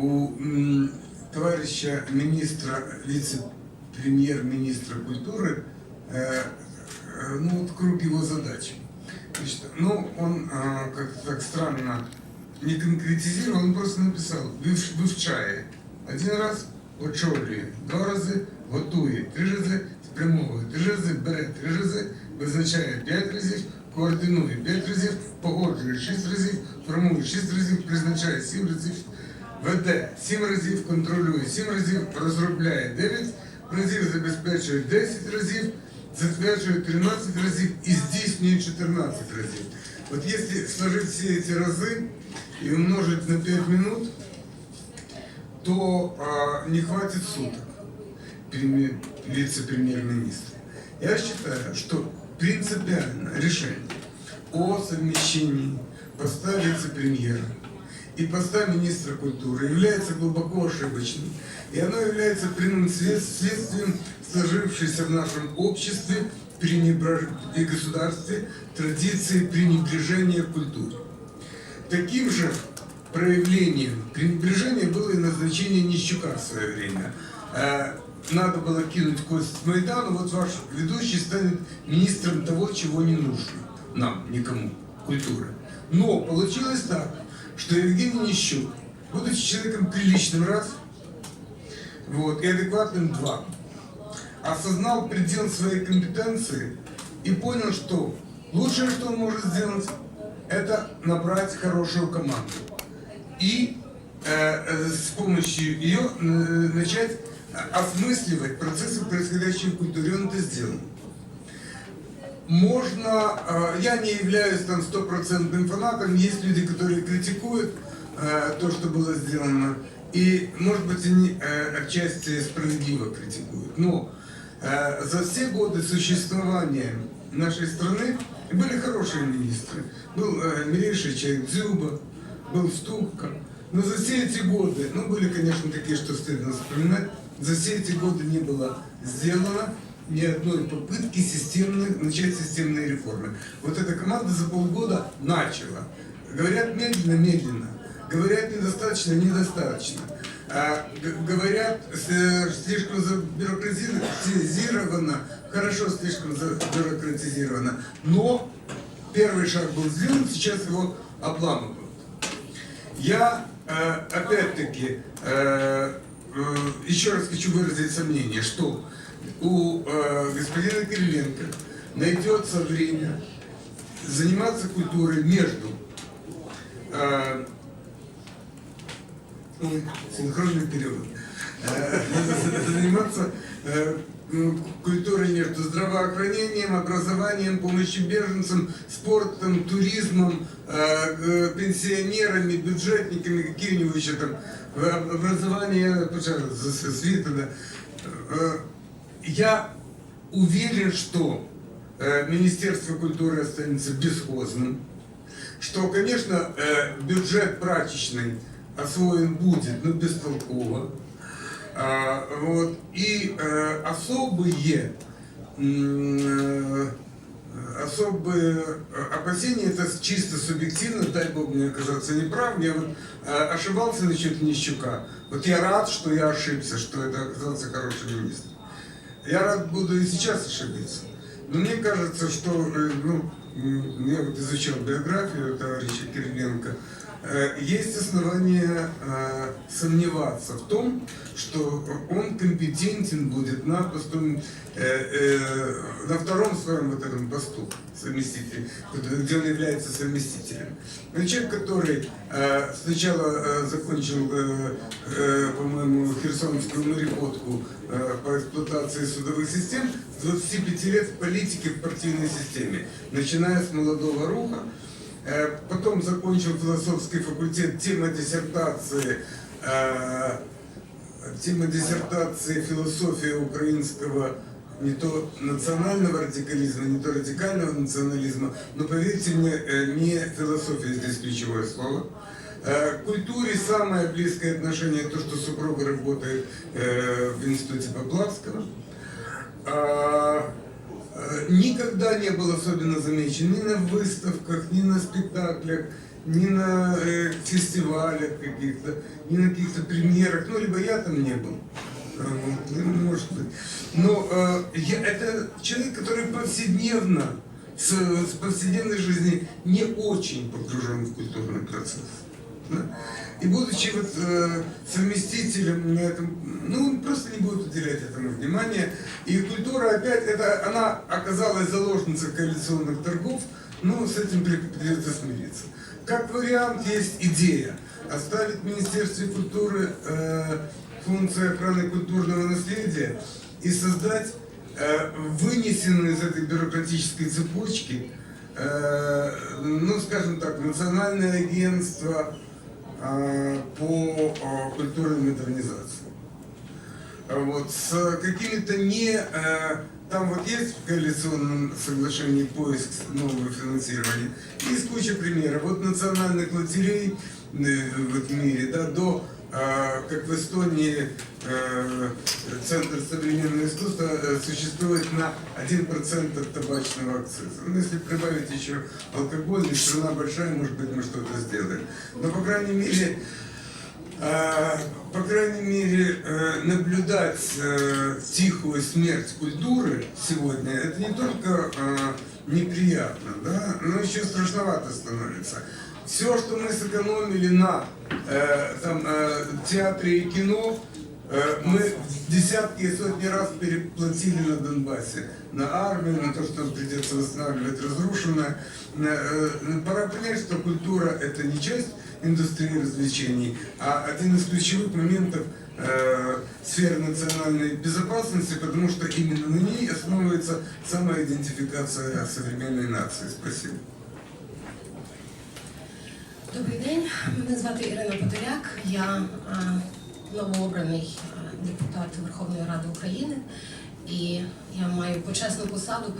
у м, товарища министра, вице-премьер-министра культуры, э, э, ну вот круг его задач. Значит, ну, он э, как-то так странно не конкретизировал, он просто написал «Вив- вивчає. Один раз очолює, два рази готує, три рази спрямовує, три рази бере, три рази визначає, п'ять разів координує, п'ять разів погоджує, шість разів формує, шість разів призначає, сім разів веде, сім разів контролює, сім разів розробляє, дев'ять разів забезпечує, десять разів затверджує 13 разів і здійснює 14 разів. Вот если сложить все эти разы и умножить на 5 минут, то а, не хватит суток преми- вице-премьер-министра. Я считаю, что принципиально решение о совмещении поста вице-премьера и поста министра культуры является глубоко ошибочным. И оно является прямым след- следствием сложившейся в нашем обществе пренебреж- и государстве традиции пренебрежения к. Таким же проявлением пренебрежения было и назначение Нищука в свое время. Э, Надо было кинуть кость Майдану, вот ваш ведущий станет министром того, чего не нужно нам, никому, культуры. Но получилось так, что Евгений Нищук, будучи человеком приличным раз, вот, и адекватным два, осознал предел своей компетенции и понял, что лучшее, что он может сделать, это набрать хорошую команду. И э, с помощью ее э, начать осмысливать процессы, происходящие в культуре. Он это сделал. Можно, э, я не являюсь там стопроцентным фанатом, есть люди, которые критикуют э, то, что было сделано, и, может быть, они э, отчасти справедливо критикуют. Но за все годы существования нашей страны были хорошие министры. Был э, милейший человек Дзюба, был Ступка. Но за все эти годы, ну были, конечно, такие, что стыдно вспоминать, за все эти годы не было сделано ни одной попытки системной, начать системные реформы. Вот эта команда за полгода начала. Говорят медленно, медленно. Говорят недостаточно, недостаточно. А, говорят слишком забюрократизировано, хорошо слишком забюрократизировано. Но первый шаг был сделан, сейчас его обламывают. Я э, опять-таки э, э, еще раз хочу выразить сомнение, что у э, господина Кириленко найдется время заниматься культурой между э, синхронный перевод. Э, заниматься э, м, культурой между здравоохранением, образованием, помощью беженцам, спортом, туризмом, э, пенсионерами, бюджетниками, какие у него еще там образование, свита, да. Я уверен, что э, Министерство культуры останется бесхозным, что, конечно, э, бюджет прачечный освоен будет, но бестолково. А, вот, и э, особые, особые опасения, это чисто субъективно, дай бог мне оказаться неправым, я вот ошибался насчет Нищука. Вот я рад, что я ошибся, что это оказался хороший министр. Я рад буду и сейчас ошибиться. Но мне кажется, что, э, ну, я вот изучал биографию товарища Кириленко, есть основания э, сомневаться в том, что он компетентен будет на посту, э, э, на втором своем вот этом посту совместителя, где он является совместителем. Но человек, который э, сначала э, закончил, э, э, по-моему, Херсонскую мореходку э, по эксплуатации судовых систем, с 25 лет в политике в партийной системе, начиная с молодого руха, Э, Потом закончил философский факультет, тема диссертации, э, тема диссертации философия украинского не то национального радикализма, не то радикального национализма, но поверьте мне, э, не философия здесь ключевое слово. Э, К культуре самое близкое отношение то, что супруга работает э, в институте Поплавского. Э, никогда не был особенно замечен ни на выставках, ни на спектаклях, ни на э, фестивалях каких-то, ни на каких-то премьерах, ну, либо я там не был. А, вот, ну, может быть. Но э, я, это человек, который повседневно, с, с повседневной жизни не очень погружен в культурный процесс. да. И будучи вот э, совместителем на этом, ну, он просто не будет уделять этому внимания. И культура опять, это она оказалась заложницей коалиционных торгов, ну, с этим при- придется смириться. Как вариант есть идея оставить в Министерстве культуры э, функции охраны культурного наследия и создать э, вынесенную из этой бюрократической цепочки, э, ну, скажем так, национальное агентство по э, культурной модернизации. Вот, с какими-то не... э, Там вот есть в коалиционном соглашении поиск нового финансирования. Есть куча примеров. Вот национальных лотерей э, в этом мире, да, до, э, как в Эстонии, э, Центр современного искусства э, существует на 1% от табачного акциза. Ну, если прибавить еще алкоголь, и страна большая, может быть, мы что-то сделаем. Но, по крайней мере, а, по крайней мере, э, наблюдать э, тихую смерть культуры сегодня, это не только э, неприятно, да, но еще страшновато становится. Все, что мы сэкономили на э, там, э, театре и кино, э, мы десятки и сотни раз переплатили на Донбассе, на армию, на то, что придется восстанавливать разрушенное. Э, э, Пора понять, что культура это не часть индустрии развлечений, а один из ключевых моментов э, сферы национальной безопасности, потому что именно на ней основывается самоидентификация современной нации. Спасибо Добрий день, мене звати Ірина Подоляк. Я е, новообраний е, депутат Верховної Ради України і я маю почесну посаду